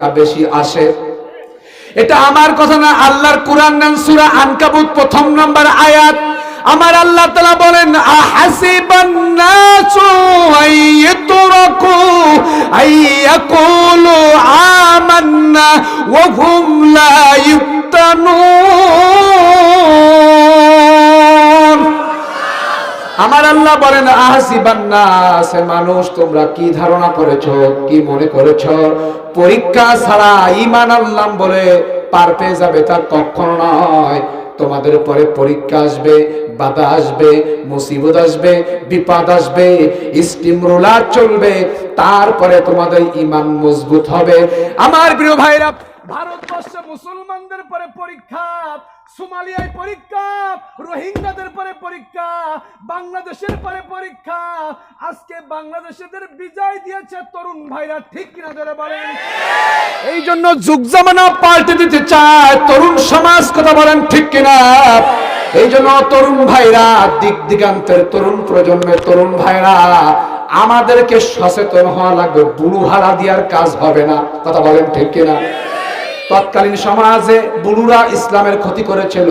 বেশি আসে? এটা আমার কথা না, আল্লাহর কোরআন নাম সূরা আনকাবুত, প্রথম নম্বর আয়াত। আমার আল্লাহ তাআলা বলেন আহাসিবান নাসু আইয়াতরাকু আইয়াকুলু আমান্না ওয়া হুম লা আমার আল্লাহ বলেন আহাসিবান নাস মানুষ, তোমরা কি ধারণা করেছ, কি মনে করেছ? পরীক্ষা ছাড়া ঈমান আল্লাহ বলে পার পেয়ে যাবে তা কখনো নয়। তোমাদের উপরে পরীক্ষা আসবে, বাধা আসবে, মুসিবত আসবে, বিপদ আসবে স্টিম রোলার চলবে, তারপরে তোমাদের ইমান মজবুত হবে। আমার প্রিয় ভাইরা ভারতবর্ষে মুসলমানদের পরে পরীক্ষা, সোমালিয়ায় পরীক্ষা, রোহিঙ্গাদের পরে পরীক্ষা, বাংলাদেশের পরে পরীক্ষা। আজকে বাংলাদেশের বিজয় দিয়েছে তরুণ ভাইরা, ঠিক কিনা ধরে বলেন? এই জন্য যুগ জামানা পাল্টে দিতে চায়, তরুণ সমাজ কথা বলেন ঠিক কিনা? এই জন্য তরুণ ভাইরা, দিক দিগান্তের তরুণ প্রজন্মের তরুণ ভাইরা, আমাদেরকে সচেতন হওয়া লাগবে, বুড়ু হারা দেওয়ার কাজ হবে না, কথা বলেন ঠিক কিনা? তৎকালীন সমাজে বুড়ুরা ইসলামের ক্ষতি করেছিল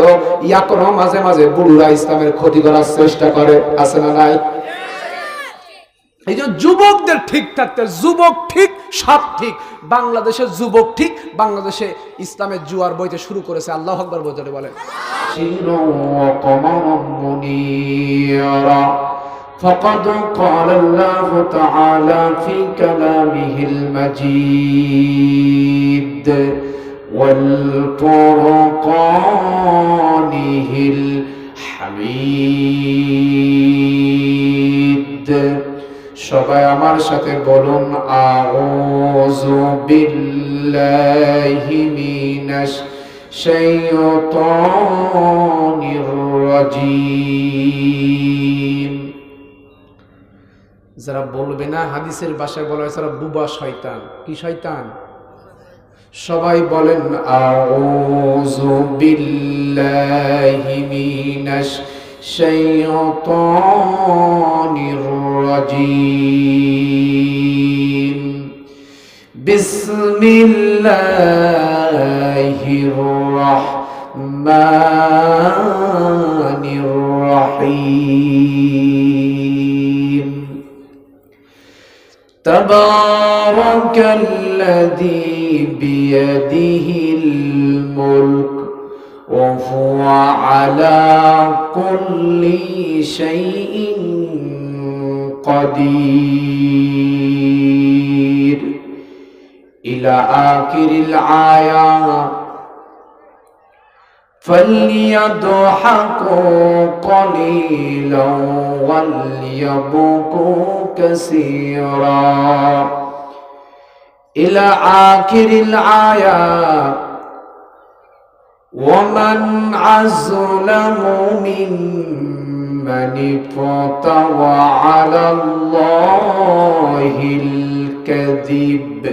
এখনো মাঝে মাঝে বুড়ুরা ইসলামের ক্ষতি করার চেষ্টা করে আছে না নাই এই জন্য যুবকদের ঠিক থাকতে যুবক ঠিক সব ঠিক বাংলাদেশের যুবক ঠিক বাংলাদেশে ইসলামের জুয়ার বইতে শুরু করেছে আল্লাহ আকবর বইতে বলে شيرا وقمرا منيرا فقد قال الله تعالى في كلامه المجيد والفرقانه الحميد সবাই আমার সাথে বলুন আউযু বিল্লাহি মিনাশ শাইতানির রাজিম যারা বলবে না হাদিসের ভাষায় বলা হয় যারা বুবা শয়তান কি শয়তান সবাই বলেন আউযু বিল্লাহি মিনাশ শাইতানির রাজিম বিসমিল্লাহির রাহমানির রাহিম تبارك الذي بيده الملك وهو على كل شيء قدير. إلى آخر الآية. فليضحكوا قليلا وليبكوا كثيرا. إلى آخر الآية ومن أظلم ممن افترى على الله الكذب.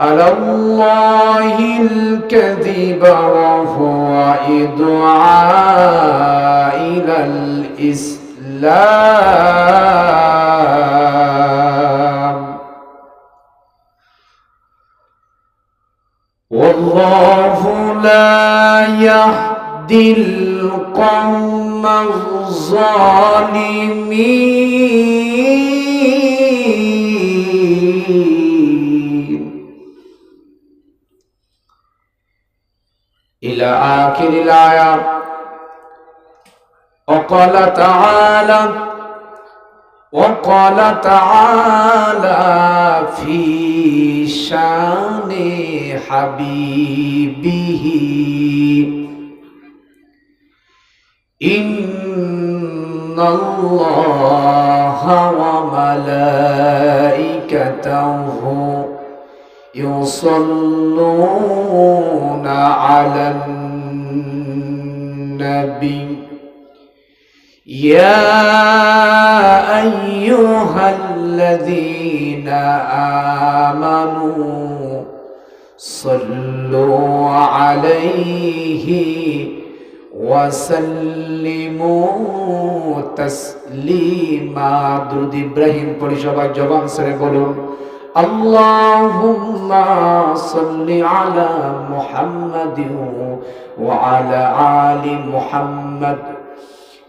على الله الكذب وهو يدعى إلى الإسلام. والله لا يهدي القوم الظالمين. إلى آخر الآية. وقال تعالى وقال تعالى في شان حبيبه إن الله وملائكته يصلون على النبي. يا أيها الذين آمنوا صلوا عليه وسلموا تسليما. درود إبراهيم قولي شباب جبان سري بولون اللهم صل على محمد وعلى آل محمد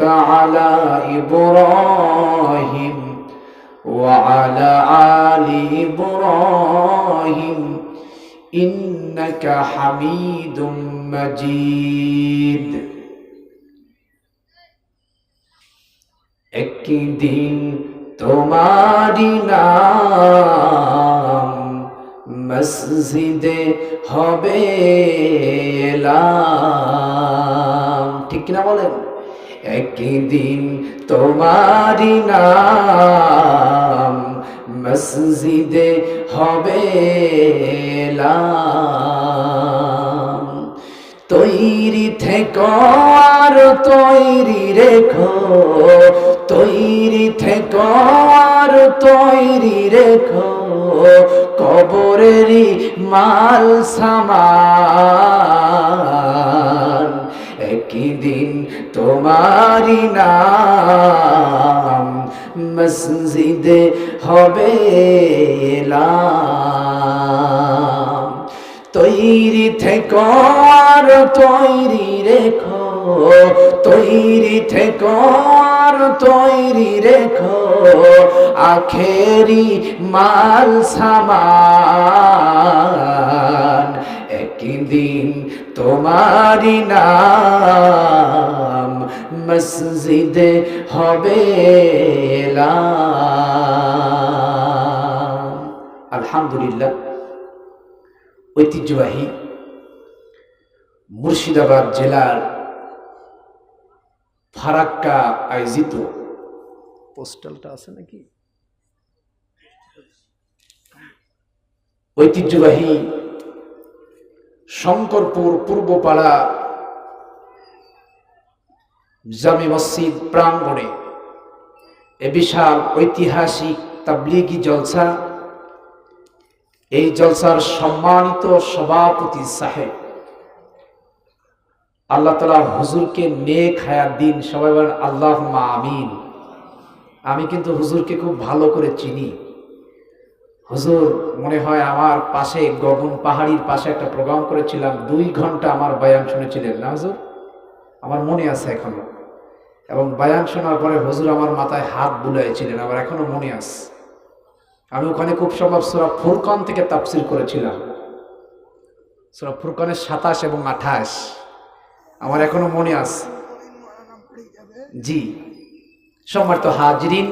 على إبراهيم وعلى آل إبراهيم إنك حميد مجيد একদিন তোমারি নাম মসজিদে হবে এলাম ঠিক কিনা বলেন একদিন তোমারি নাম মসজিদে হবে তৈরি থেকো আর তৈরি রেখো, তৈরি থেকো আর তৈরি রেখো, কবরেরই মাল সামান। একদিন তোমারি নাম মসজিদে হবে তৈরি থেকো আর তৈরি রেখো, তৈরি থেকো আর তৈরি রেখো, আখেরি মাল সামান। একদিন তোমারি নাম মসজিদে হবে আলহামদুলিল্লাহ ঐতিহ্যবাহী মুর্শিদাবাদ জেলার ফারাক্কা আয়োজিত পোস্টালটা আছে নাকি? ঐতিহ্যবাহী শঙ্করপুর পূর্বপাড়া জামে মসজিদ প্রাঙ্গণে। এ বিশাল ঐতিহাসিক তাবলিগি জলসা। এই জলসার সম্মানিত সভাপতি সাহেব। আল্লাহ তালা হুজুরকে নেক হায়াত দিন। সবাই বলেন আল্লাহ আমিন। আমি কিন্তু হুজুরকে খুব ভালো করে চিনি। হুজুর, মনে হয় আমার পাশে গগন পাহাড়ির পাশে একটা প্রোগ্রাম করেছিলাম, দুই ঘণ্টা আমার বয়ান শুনেছিলেন, না হুজুর? আমার মনে আছে এখনও। এবং বয়ান শোনার পরে হুজুর আমার মাথায় হাত বুলাইছিলেন, আমার এখনও মনে আছে। আমি ওখানে খুব সম্ভব সুরা ফুরকান থেকে তাফসির করেছিলাম। সুরা ফুরকানের সাতাশ এবং আঠাশ, আমার এখনও মনে আছে। জি, সম্মানিত হাজরিন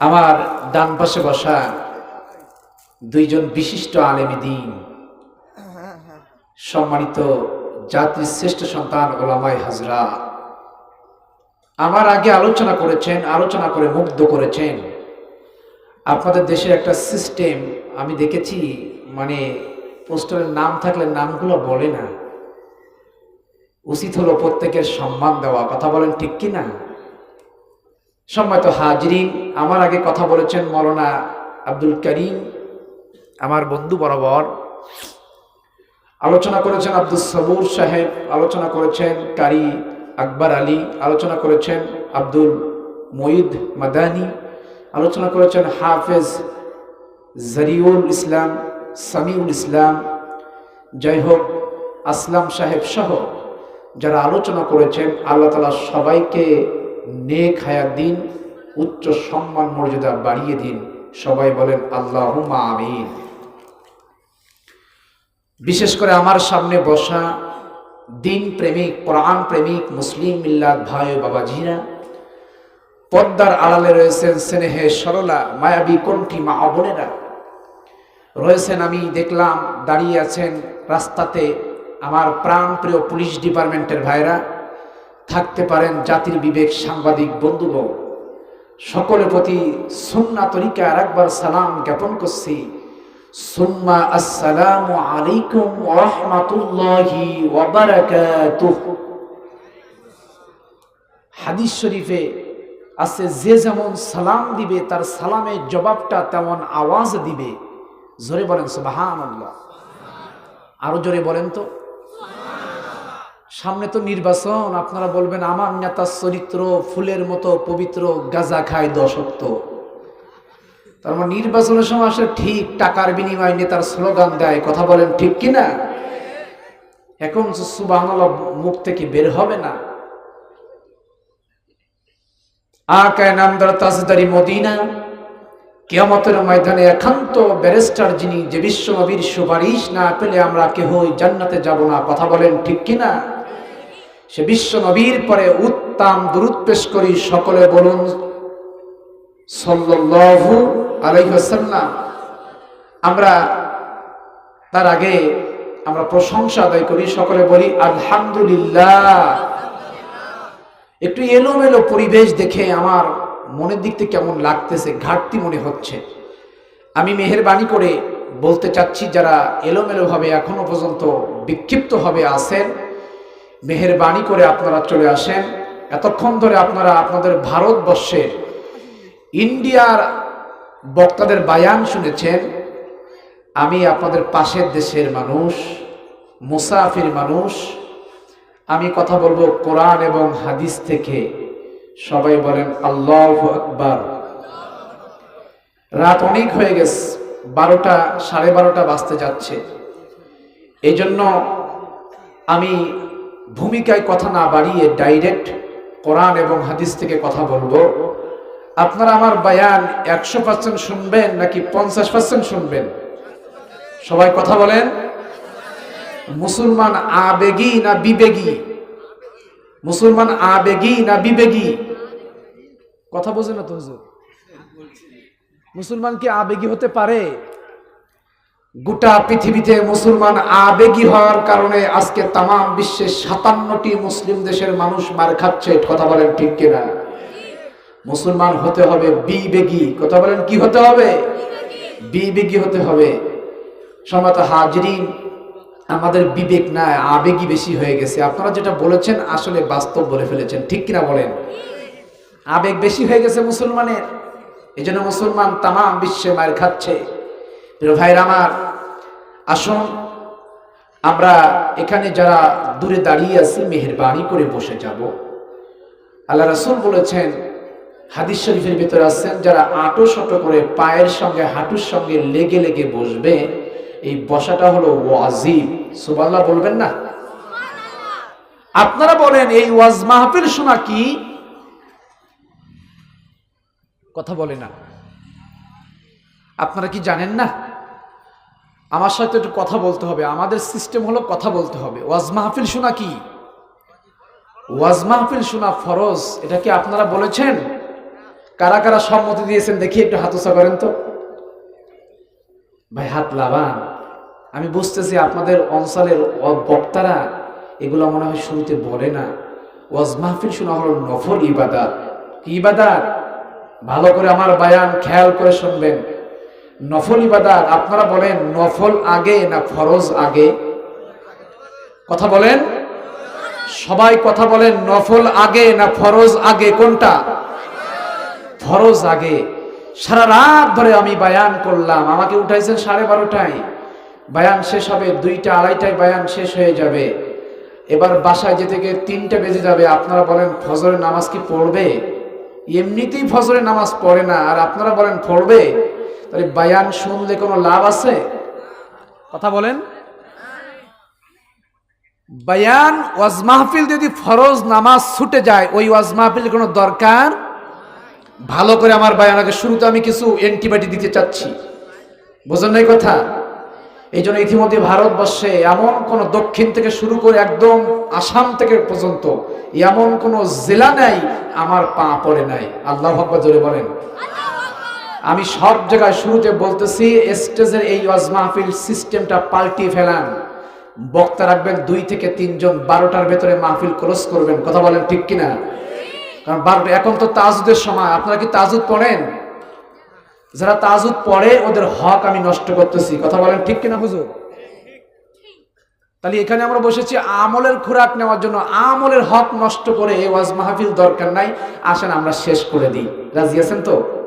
আমার ডান পাশে বসা দুইজন বিশিষ্ট আলেমী দিন, সম্মানিত জাতির শ্রেষ্ঠ সন্তান ওলামাই হাজরা আমার আগে আলোচনা করেছেন, আলোচনা করে মুগ্ধ করেছেন। আপনাদের দেশের একটা সিস্টেম আমি দেখেছি মানে পোস্টারের নাম থাকলে নামগুলো বলে না। উচিত হলো প্রত্যেকের সম্মান দেওয়া, কথা বলেন ঠিক কি না সম্মানিত হাজরিন আমার আগে কথা বলেছেন মৌলানা আব্দুল করিম, আমার বন্ধু বরাবর। আলোচনা করেছেন আব্দুল সবুর সাহেব, আলোচনা করেছেন কারি আকবর আলী, আলোচনা করেছেন আব্দুল মঈদ মাদানি, আলোচনা করেছেন হাফেজ জরিউল ইসলাম, সামিউল ইসলাম। যাই হোক, আসলাম সাহেব সহ যারা আলোচনা করেছেন, আল্লাহ তালা সবাইকে নেক হায়াত দিন, উচ্চ সম্মান মর্যাদা বাড়িয়ে দিন। সবাই বলেন আল্লাহ আমিন। বিশেষ করে আমার সামনে বসা দিন প্রেমিক প্রাণ প্রেমিক, মুসলিম মিল্লাত ভাই ও বাবাজিরা, পদ্মার আড়ালে রয়েছেন স্নেহে সরলা, মায়াবী কণ্ঠী মা বোনেরা। রয়েছেন আমি, দেখলাম, দাঁড়িয়ে আছেন রাস্তাতে আমার প্রাণ প্রিয় পুলিশ ডিপার্টমেন্টের ভাইরা থাকতে পারেন জাতির বিবেক, সাংবাদিক বন্ধুগণ সকলের প্রতি সুন্না তরিকা আর একবার সালাম জ্ঞাপন করছি। সুম্মা আসসালামু আলাইকুম রাহমাতুল্লাহি হাদিস শরীফে আছে, যে যেমন সালাম দিবে, তার সালামের জবাবটা তেমন আওয়াজ দিবে। জোরে বলেন সুবহানাল্লাহ। আরও জোরে বলেন তো। সামনে তো নির্বাচন, আপনারা বলবেন, আমার নেতার চরিত্র ফুলের মতো পবিত্র গাজা খায় দশত্ব তার মানে নির্বাচনের সময় আসলে ঠিক টাকার বিনিময়ে নেতার স্লোগান দেয়, কথা বলেন ঠিক কিনা? এখন সুবাহ মুখ থেকে বের হবে না। আকায় নামদার তাজদারি মদিনা, কেয়ামতের ময়দানে একান্ত ব্যারিস্টার যিনি, যে বিশ্ব নবীর সুপারিশ না পেলে আমরা কেহই জান্নাতে যাব না, কথা বলেন ঠিক কিনা? সে বিশ্ব নবীর পরে উত্তম দূরত পেশ করি, সকলে বলুন, সাল্লাল্লাহু আলাইহি ওয়াসাল্লাম। আমরা তার আগে আমরা প্রশংসা আদায় করি, সকলে বলি, আলহামদুলিল্লাহ। একটু এলোমেলো পরিবেশ দেখে আমার মনের দিক থেকে কেমন লাগতেছে, ঘাটতি মনে হচ্ছে। আমি মেহেরবানি করে বলতে চাচ্ছি, যারা এলোমেলোভাবে এখনও পর্যন্ত বিক্ষিপ্তভাবে আসেন মেহেরবানি করে আপনারা চলে আসেন। এতক্ষণ ধরে আপনারা আপনাদের ভারতবর্ষের ইন্ডিয়ার বক্তাদের বায়ান শুনেছেন। আমি আপনাদের পাশের দেশের মানুষ, মুসাফির মানুষ। আমি কথা বলব কোরআন এবং হাদিস থেকে। সবাই বলেন, আল্লাহ আকবার। রাত অনেক হয়ে গেছে, বারোটা, সাড়ে বারোটা বাজতে যাচ্ছে। এই জন্য আমি ভূমিকায় কথা না বাড়িয়ে ডাইরেক্ট কোরআন এবং হাদিস থেকে কথা বলব। আপনারা আমার বায়ান একশো পার্সেন্ট শুনবেন নাকি পঞ্চাশ পার্সেন্ট শুনবেন? সবাই কথা বলেন। মুসলমান আবেগী না বিবেগী? মুসলমান আবেগী না বিবেগী? কথা বোঝে না তো মুসলমান কি আবেগী হতে পারে? গোটা পৃথিবীতে মুসলমান আবেগী হওয়ার কারণে আজকে তাম বিশ্বের সাতান্নটি মুসলিম দেশের মানুষ মার খাচ্ছে, কথা বলেন ঠিক কিনা? মুসলমান হতে হবে বিবেগী, কথা বলেন কি হতে হবে? বিবেগী হতে হবে। সমত হাজরিন, আমাদের বিবেক না, আবেগী বেশি হয়ে গেছে। আপনারা যেটা বলেছেন আসলে বাস্তব বলে ফেলেছেন, ঠিক কিনা বলেন? আবেগ বেশি হয়ে গেছে মুসলমানের। এই জন্য মুসলমান তাম বিশ্বে মার খাচ্ছে। প্রিয় ভাইর আমার, আসুন আমরা এখানে যারা দূরে দাঁড়িয়ে আছি, মেহরবানি করে বসে যাব। আল্লাহ রাসুল বলেছেন, হাদিস শরীফের ভিতরে আছেন, যারা আটো শটো করে পায়ের সঙ্গে, হাঁটুর সঙ্গে লেগে লেগে বসবে, এই বসাটা হলো ওয়াজিব। সুবাল্লাহ বলবেন না? আপনারা বলেন, এই ওয়াজ মাহফিল শোনা কি? কথা বলে না। আপনারা কি জানেন না? আমার সাথে একটু কথা বলতে হবে। আমাদের সিস্টেম হলো কথা বলতে হবে। ওয়াজ মাহফিল শোনা কি? ওয়াজ মাহফিল শোনা ফরজ। এটা কি আপনারা বলেছেন? কারা কারা সম্মতি দিয়েছেন দেখি একটু হাতুসা করেন তো। ভাই, হাত লাভান আমি বুঝতেছি আপনাদের অঞ্চলের বক্তারা এগুলো মনে হয় শুরুতে বলে না। ওয়াজ মাহফিল শোনা হলো নফল ইবাদাত। কি ইবাদাত? ভালো করে আমার বায়ান খেয়াল করে শুনবেন। নফল ইবাদাত, আপনারা বলেন নফল আগে না ফরজ আগে? কথা বলেন? সবাই কথা বলেন নফল আগে না ফরজ আগে, কোনটা? ফরজ আগে। সারা রাত ধরে আমি বায়ান করলাম, আমাকে উঠাইছেন সাড়ে বারোটায়। বায়ান শেষ হবে দুইটা, আড়াইটায় বায়ান শেষ হয়ে যাবে। এবার বাসায় যেতে গিয়ে তিনটা বেজে যাবে, আপনারা বলেন ফজরের নামাজ কি পড়বে? এমনিতেই ফজরের নামাজ পড়ে না, আর আপনারা বলেন পড়বে? তাহলে বায়ান শুনলে কোনো লাভ আছে? কথা বলেন। বায়ান ওয়াজ মাহফিল যদি ফরজ নামাজ ছুটে যায়, ওই ওয়াজ মাহফিল কোনো দরকার? ভালো করে আমার বায়ানাকে শুরুতে আমি কিছু অ্যান্টিবায়োটিক দিতে চাচ্ছি। বোঝেন নাই কথা? এই জন্য ইতিমধ্যে ভারতবর্ষে এমন কোন দক্ষিণ থেকে শুরু করে একদম আসাম থেকে পর্যন্ত এমন কোন জেলা নাই, আমার পা পড়ে নাই। আল্লাহ জোরে বলেন। আমি সব জায়গায় শুরুতে বলতেছি, স্টেজের এই ওয়াজ মাহফিল সিস্টেমটা পাল্টিয়ে ফেলান। বক্তা রাখবেন দুই থেকে তিনজন, বারোটার ভেতরে মাহফিল ক্লোজ করবেন। কথা বলেন ঠিক কিনা? কারণ বারোটা এখন তো তাজুদের সময়। আপনারা কি তাজুদ পড়েন? যারা তাজুদ পড়ে, ওদের হক আমি নষ্ট করতেছি। কথা বলেন ঠিক কিনা হুজুর? তাহলে এখানে আমরা বসেছি আমলের খোরাক নেওয়ার জন্য। আমলের হক নষ্ট করে এই ওয়াজ মাহফিল দরকার নাই। আসেন আমরা শেষ করে দিই। রাজি আছেন তো?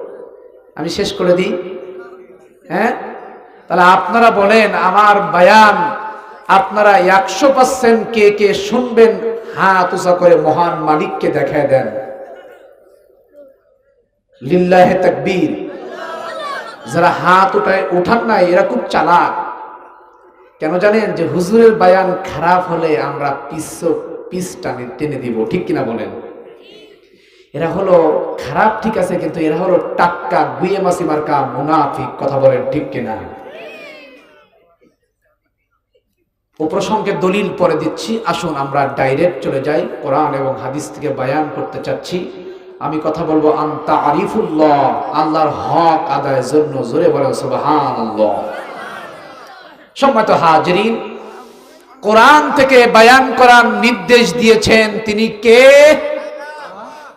আমি শেষ করে দিই। হ্যাঁ? তাহলে আপনারা বলেন, আমার বায়ান, আপনারা একশো পার্সেন্ট কে কে শুনবেন, হাত উঁচা করে মহান মালিককে দেখায় দেন। লিল্লাহে তাকবীর। যারা হাত উঠায়, উঠান না, এরা খুব চালাক। কেন জানেন যে হুজুরের বায়ান খারাপ হলে আমরা পিস পিস টানে টেনে দিব, ঠিক কিনা বলেন? এরা হলো খারাপ, ঠিক আছে, কিন্তু এরা হলো টাক্কা গুয়ে মাসি মার্কা, মুনাফিক, কথা বলেন ঠিক কিনা। ও প্রসঙ্গে দলিল পরে দিচ্ছি। আসুন, আমরা ডাইরেক্ট চলে যাই। কোরআন এবং হাদিস থেকে বায়ান করতে চাচ্ছি। আমি কথা বলব আন্তা আরিফুল্লাহ, আল্লাহর হক আদায়ের জন্য। জোরে বলেন, সুবহানাল্লাহ। সম্মত হাজরিন, কোরআন থেকে বায়ান করার নির্দেশ দিয়েছেন তিনি কে?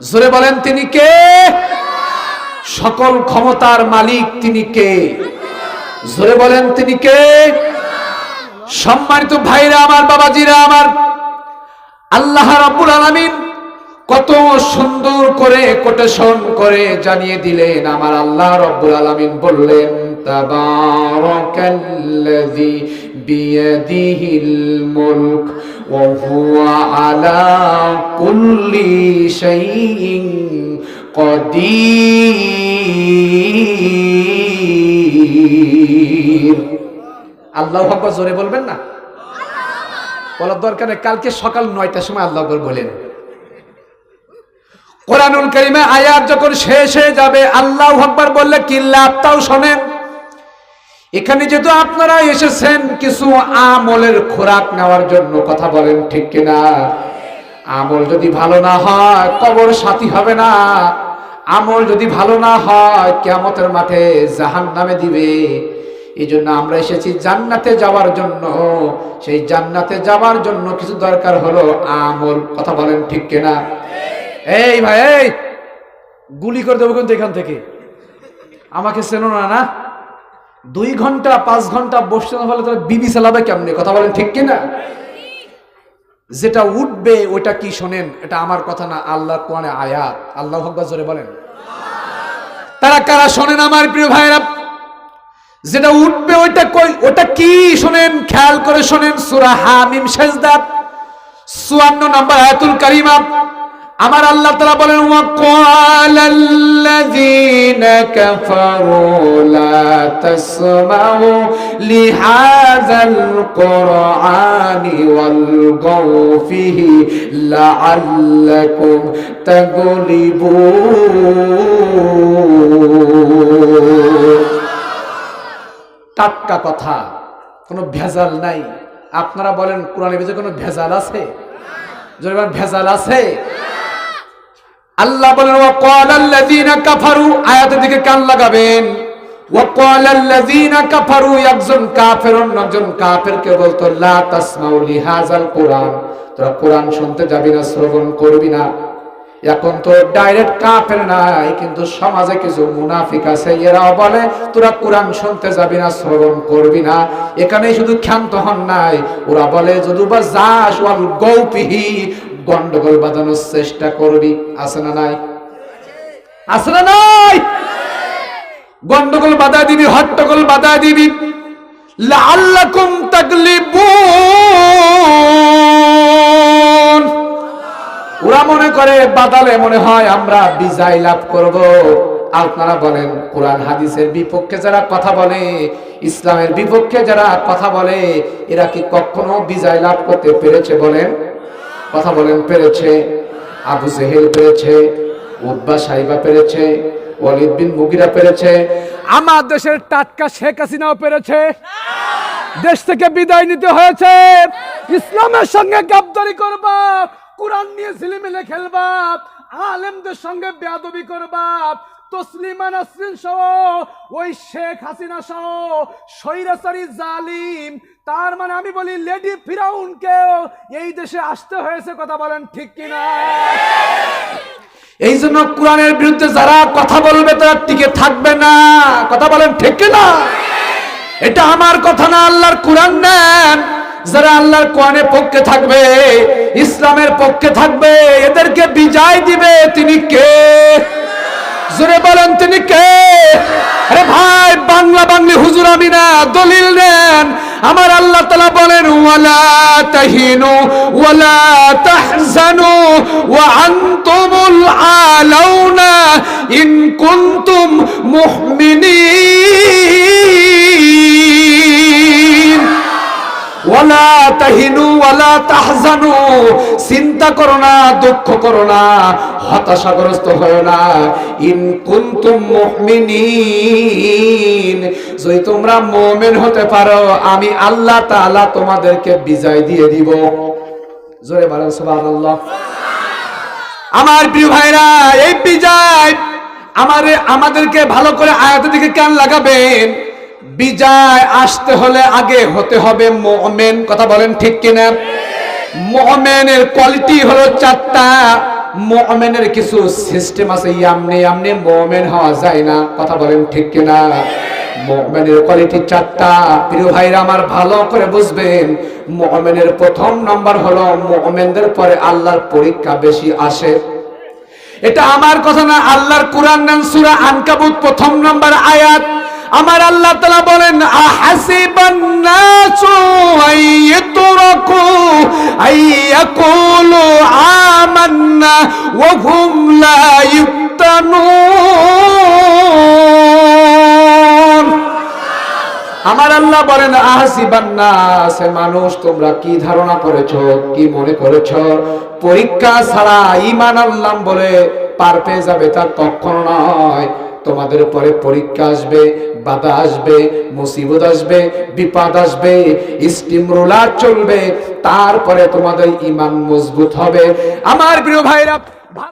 জোরে বলেন, তিনি কে? সকল ক্ষমতার মালিক তিনি কে? জোরে বলেন, তিনি কে? সম্মানিত ভাইরা, আমার বাবাজিরা, আমার আল্লাহ রাব্বুল আলামিন কত সুন্দর করে কোটেশন করে জানিয়ে দিলেন। আমার আল্লাহ রব্বুল আলামিন বললেন, তাবারাকাল্লাযী বিয়াদিহিল মুলক আল্লাহ আকবার জোরে বলবেন না? বলার দরকার কালকে সকাল নয়টার সময় আল্লাহ আকবার বলেন। কোরআনুল কারিমে আয়াত যখন শেষ হয়ে যাবে, আল্লাহ আকবার বললে কিল্লা তাও শোনেন? এখানে যেহেতু আপনারা এসেছেন, কিছু আমলের খোরাক নেওয়ার জন্য কথা বলেন ঠিক কিনা? আমল যদি ভালো না হয়, কবর সাথী হবে না। আমল যদি ভালো না হয় কেমতের মাঠে জাহান নামে দিবে। এই জন্য আমরা এসেছি জান্নাতে যাওয়ার জন্য। সেই জান্নাতে যাওয়ার জন্য কিছু দরকার হলো আমল। কথা বলেন ঠিক কিনা? এই ভাই গুলি করে দেবো কিন্তু এখান থেকে। আমাকে চেনো না না? দুই ঘণ্টা, পাঁচ ঘণ্টা বসতে না ফলে তাহলে বিবি চালাবে কেমনে? কথা বলেন ঠিক কিনা? যেটা উঠবে ওটা কি শোনেন? এটা আমার কথা না আল্লাহ কোরআনে আয়াত। আল্লাহ হকবার জোরে বলেন। তারা কারা শোনেন আমার প্রিয় ভাইরা যেটা উঠবে, ওইটা কই ওটা কি শোনেন? খেয়াল করে শোনেন, সূরা হামিম সেজদা 54 নম্বর আয়াতুল কারিমা। আমার আল্লাহ তাআলা বলেন কুরআনি টাটকা কথা, কোনো ভেজাল নাই। আপনারা বলেন কোরআনের ভিতরে কোনো ভেজাল আছে? ভেজাল আছে। আল্লাহ বলেন ওয়া ক্বালাল্লাযীনা কাফারু আয়াতের দিকে কান লাগাবেন। ওয়া ক্বালাল্লাযীনা কাফারু একজন কাফের অন্যজন কাফেরকে বলতো, লা তাসমাউ লিহাযাল কোরআন তোরা কোরআন শুনতে যাবি না, শ্রবণ করবি না। এখন তো ডাইরেক্ট কাফের নাই, কিন্তু সমাজে কিছু মুনাফিক আছে, এরাও বলে, তোরা কোরআন শুনতে যাবি না, শ্রবণ করবি না। এখানে শুধু ক্ষান্ত হন নাই, ওরা বলে যদি বা যাস ওয়াল গৌপিহি গন্ডগোল বাঁধানোর চেষ্টা করবি, আছে না নাই? আছে না নাই? গন্ডগোল বাধা দিবি, হট্টগোল বাধা দিবি। লাআল্লাকুম তাগলিবুন। ওরা মনে করে, বাদালে মনে হয় আমরা বিজয় লাভ করব। আপনারা বলেন, কোরআন হাদিসের বিপক্ষে যারা কথা বলে, ইসলামের বিপক্ষে যারা কথা বলে, এরা কি কখনো বিজয় লাভ করতে পেরেছে বলেন? কথা বলেন, পেরেছে। আবু জেহেল পেরেছে উদ্বা সাইবা পেরেছে, ওয়ালিদ বিন মুগিরা পেরেছে। আমার দেশের টাটকা শেখ হাসিনাও পেরেছে। দেশ থেকে বিদায় নিতে হয়েছে। ইসলামের সঙ্গে গাবদারি করবা, কোরআন নিয়ে ঝিলিমিলে খেলবা, আলেমদের সঙ্গে বেয়াদবি করবা, তসলিমা নাসরিন সহ, ওই শেখ হাসিনা সহ, স্বৈরাচারী জালিম তার মানে আমি বলি, লেডি ফিরাউনকেও এই দেশে আসতে হয়েছে কথা বলেন ঠিক কিনা? এই জন্য কোরআনের বিরুদ্ধে যারা কথা বলবে তারা টিকে থাকবে না। কথা বলেন ঠিক না এটা আমার কথা না, আল্লাহর কোরআন নেন। যারা আল্লাহর কোরআনের পক্ষে থাকবে, ইসলামের পক্ষে থাকবে, এদেরকে বিজয় দিবে তিনি কে? জোরে বলেন তিনি কে? আরে ভাই, বাংলা বাংলি হুজুর আমি না দলিল নেন। আমার আল্লাহ তালা বলেন ওয়ালা তাহিনু ওয়ালা তাহজানু ওয়া আনতুমুল আলাউনা ইন কুনতুম মুহমিনিন। ওয়ালা তাহিনু ওয়ালা তাহজানু। চিন্তা করো না, দুঃখ করো না, হতাশাগ্রস্ত না। ইন কুনতুম মুমিনিন। যদি তোমরা মুমিন হতে পারো, আমি আল্লাহ তাআলা তোমাদেরকে বিজয় দিয়ে দিব। জোরে বলেন, সুবহানাল্লাহ। আমার প্রিয় ভাইরা, এই বিজয় আমারে, আমাদেরকে ভালো করে আয়াতের দিকে কান লাগাবেন? বিজয় আসতে হলে আগে হতে হবে মোমেন। কথা বলেন ঠিক কিনা? মোমেনের কোয়ালিটি হলো চারটা। মোমেনের কিছু সিস্টেম আছে, ইয়ামনে ইয়ামনে মোমেন হওয়া যায় না। কথা বলেন ঠিক কিনা? কোয়ালিটি চারটা। প্রিয় ভাইরা আমার ভালো করে বুঝবেন, মোমেনের প্রথম নম্বর হলো মোমেনদের পরে আল্লাহর পরীক্ষা বেশি আসে। এটা আমার কথা না, আল্লাহর কোরআন নাম সূরা আনকাবুত, প্রথম নম্বর আয়াত। আমার আল্লাহ তাআলা বলেন আমান্না আমার আল্লাহ বলেন আহসিবান্না সে মানুষ তোমরা কি ধারণা করেছ, কি মনে করেছ? পরীক্ষা ছাড়া ইমান আল্লাহ বলে পার পেয়ে যাবে তা কখনো নয়। তোমাদের উপরে পরীক্ষা আসবে, বাধা আসবে, মুসিবত আসবে, বিপদ আসবে স্টিম রোলার চলবে, তারপরে তোমাদের ইমান মজবুত হবে। আমার প্রিয় ভাইরা